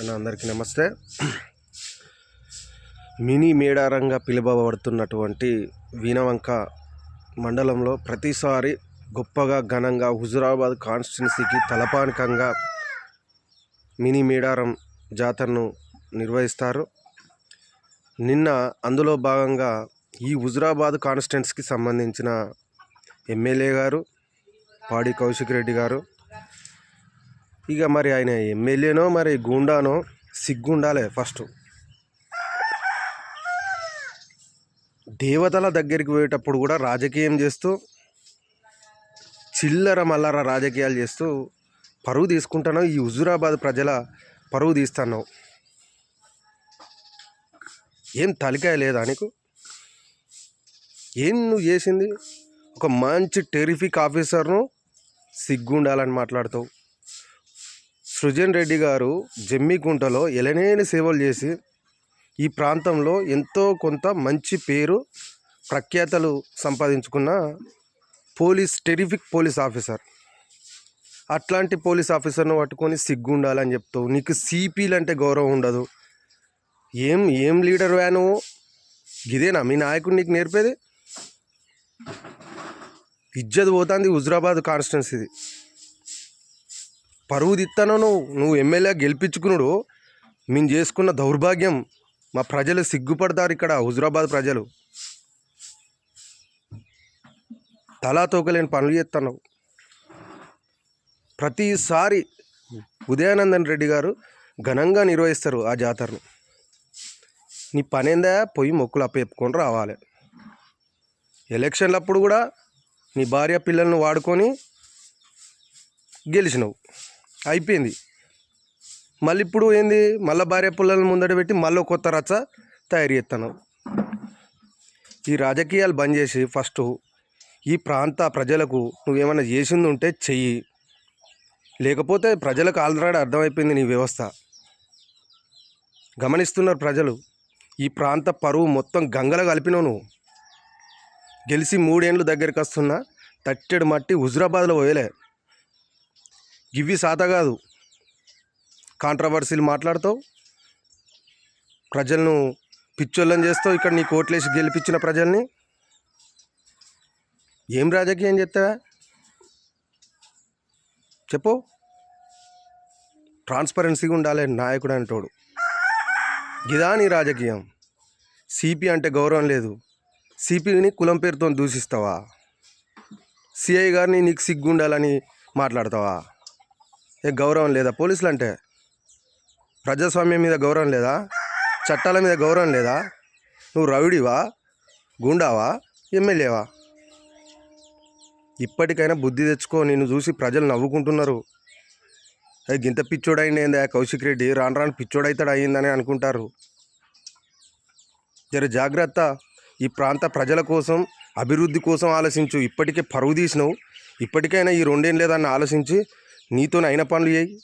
అన్న అందరికీ నమస్తే. మినీ మేడారంగా పిలువబడుతున్నటువంటి వీణవంక మండలంలో ప్రతిసారి గొప్పగా ఘనంగా హుజురాబాద్ కాన్స్టిట్యున్సీకి తలపానికంగా మినీ మేడారం జాతరను నిర్వహిస్తారు. నిన్న అందులో భాగంగా ఈ హుజురాబాద్ కాన్స్టిట్యున్సీకి సంబంధించిన ఎమ్మెల్యే గారు పాడి కౌశిక్ రెడ్డి గారు ఇక మరి ఆయన ఎమ్మెల్యేనో మరి గూండానో సిగ్గుండాలే ఫస్ట్. దేవతల దగ్గరికి పోయేటప్పుడు కూడా రాజకీయం చేస్తూ చిల్లర మల్లర రాజకీయాలు చేస్తూ పరువు తీసుకుంటాను ఈ హుజురాబాద్ ప్రజల పరువు తీస్తున్నావు. ఏం తలికాయ లేదా నీకు? ఏం నువ్వు చేసింది? ఒక మంచి టెరిఫిక్ ఆఫీసర్ను సిగ్గుండాలని మాట్లాడతావు. సృజన్ రెడ్డి గారు జమ్మికుంటలో ఎలనేని సేవలు చేసి ఈ ప్రాంతంలో ఎంతో కొంత మంచి పేరు ప్రఖ్యాతలు సంపాదించుకున్న పోలీస్ టెరిఫిక్ పోలీస్ ఆఫీసర్. అట్లాంటి పోలీస్ ఆఫీసర్ను పట్టుకొని సిగ్గు ఉండాలని చెప్తావు నీకు సిపిలు అంటే గౌరవం ఉండదు. ఏం ఏం లీడర్ వ్యాను ఇదేనా మీ నాయకుడు నీకు నేర్పేది? ఇజ్జత్ పోతుంది హుజురాబాద్ కాన్స్టిట్యున్సీది. పరువు తిత్తాను నువ్వు నువ్వు ఎమ్మెల్యే గెలిపించుకున్నాడు మేము చేసుకున్న దౌర్భాగ్యం మా ప్రజలు సిగ్గుపడతారు ఇక్కడ హుజురాబాద్ ప్రజలు. తలా తోకలేని పనులు చేస్తున్నావు ప్రతిసారి ఉదయానందన్ రెడ్డి గారు ఘనంగా నిర్వహిస్తారు ఆ జాతరను. నీ పనేందా? పోయి మొక్కులు అప్పచెప్పుకొని రావాలి. ఎలక్షన్లప్పుడు కూడా నీ భార్య పిల్లల్ని వాడుకొని గెలిచినావు. అయిపోయింది. మళ్ళీ ఇప్పుడు ఏంది? మళ్ళీ భార్య పిల్లల్ని ముందట పెట్టి మళ్ళీ కొత్త రచ్చ తయారు చేస్తున్నావు ఈ రాజకీయాలు బంద్ చేసి ఫస్ట్ ఈ ప్రాంత ప్రజలకు నువ్వేమైనా చేసింది ఉంటే చెయ్యి. లేకపోతే ప్రజలకు ఆల్రెడీ అర్థమైపోయింది నీ వ్యవస్థ. గమనిస్తున్నారు ప్రజలు ఈ ప్రాంత పరువు మొత్తం గంగల కలిపినావు నువ్వు. గెలిచి మూడేండ్లు దగ్గరికి వస్తున్నా తట్టెడు మట్టి హుజురాబాద్లో పోయలే. ఇవి సాత కాదు. కాంట్రవర్సీలు మాట్లాడతావు. ప్రజలను పిచ్చోళ్ళని చేస్తావు. ఇక్కడ నీ కోట్లేసి గెలిపించిన ప్రజల్ని. ఏం రాజకీయం చేస్తావా? చెప్పు. ట్రాన్స్పరెన్సీగా ఉండాలి నాయకుడు అంటోడు గిదాని రాజకీయం. సిపి అంటే గౌరవం లేదు. సిపిని కులం పేరుతో దూషిస్తావా? సిఐ గారిని నీకు సిగ్గు ఉండాలని మాట్లాడతావా? ఏ గౌరవం లేదా? పోలీసులు అంటే ప్రజాస్వామ్యం మీద గౌరవం లేదా? చట్టాల మీద గౌరవం లేదా? నువ్వు రౌడీవా? గుండావా? ఎమ్మెల్యేవా? ఇప్పటికైనా బుద్ధి తెచ్చుకో నిన్ను చూసి ప్రజలు నవ్వుకుంటున్నారు. అది గింత పిచ్చోడైంది ఏందా కౌశిక్ రెడ్డి రాను రాను పిచ్చోడైతాడు అయ్యిందని అనుకుంటారు. జర జాగ్రత్త. ఈ ప్రాంత ప్రజల కోసం అభివృద్ధి కోసం ఆలోచించు. ఇప్పటికే పరువు తీసినావు. ఇప్పటికైనా ఈ రెండేం లేదని ఆలోచించి నీతో అయిన పనులు చేయి.